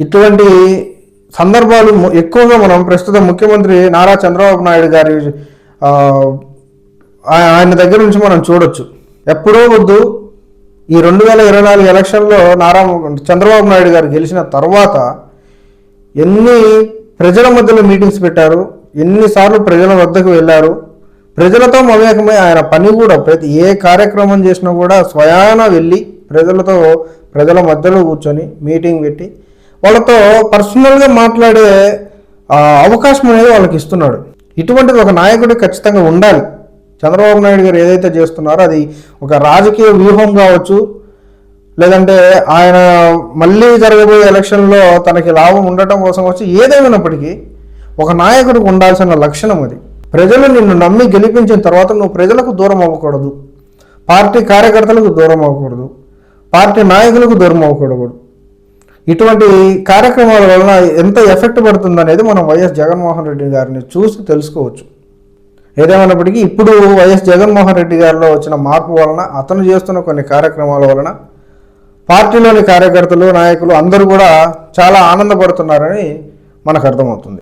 ఇటువంటి సందర్భాలు ఎక్కువగా మనం ప్రస్తుత ముఖ్యమంత్రి నారా చంద్రబాబు నాయుడు గారి ఆయన దగ్గర నుంచి మనం చూడొచ్చు. ఎప్పుడో వద్దు ఈ రెండు వేల ఇరవై నాలుగు ఎలక్షన్లో నారా చంద్రబాబు నాయుడు గారు గెలిచిన తర్వాత ఎన్ని ప్రజల మధ్యలో మీటింగ్స్ పెట్టారు ఎన్నిసార్లు ప్రజల వద్దకు వెళ్ళారు ప్రజలతో మమేకమై ఆయన పని కూడా ప్రతి ఏ కార్యక్రమం చేసినా కూడా స్వయాన వెళ్ళి ప్రజలతో ప్రజల మధ్యలో కూర్చొని మీటింగ్ పెట్టి వాళ్ళతో పర్సనల్గా మాట్లాడే అవకాశం అనేది వాళ్ళకి ఇస్తున్నాడు. ఇటువంటిది ఒక నాయకుడు ఖచ్చితంగా ఉండాలి. చంద్రబాబు నాయుడు గారు ఏదైతే చేస్తున్నారో అది ఒక రాజకీయ వ్యూహం కావచ్చు లేదంటే ఆయన మళ్ళీ జరగబోయే ఎలక్షన్లో తనకి లాభం ఉండటం కోసం వచ్చి ఏదేమైనప్పటికీ ఒక నాయకుడికి ఉండాల్సిన లక్షణం అది. ప్రజలు నిన్ను నమ్మి గెలిపించిన తర్వాత నువ్వు ప్రజలకు దూరం అవ్వకూడదు. పార్టీ కార్యకర్తలకు దూరం అవ్వకూడదు. పార్టీ నాయకులకు దూరం అవ్వకూడదు. ఇటువంటి కార్యక్రమాల వలన ఎంత ఎఫెక్ట్ పడుతుంది అనేది మనం వైఎస్ జగన్మోహన్ రెడ్డి గారిని చూసి తెలుసుకోవచ్చు. ఏదేమైనప్పటికీ ఇప్పుడు వైఎస్ జగన్మోహన్ రెడ్డి గారిలో వచ్చిన మార్పు వలన అతను చేస్తున్న కొన్ని కార్యక్రమాల వలన పార్టీలోని కార్యకర్తలు నాయకులు అందరూ కూడా చాలా ఆనందపడుతున్నారని మనకు అర్థమవుతుంది.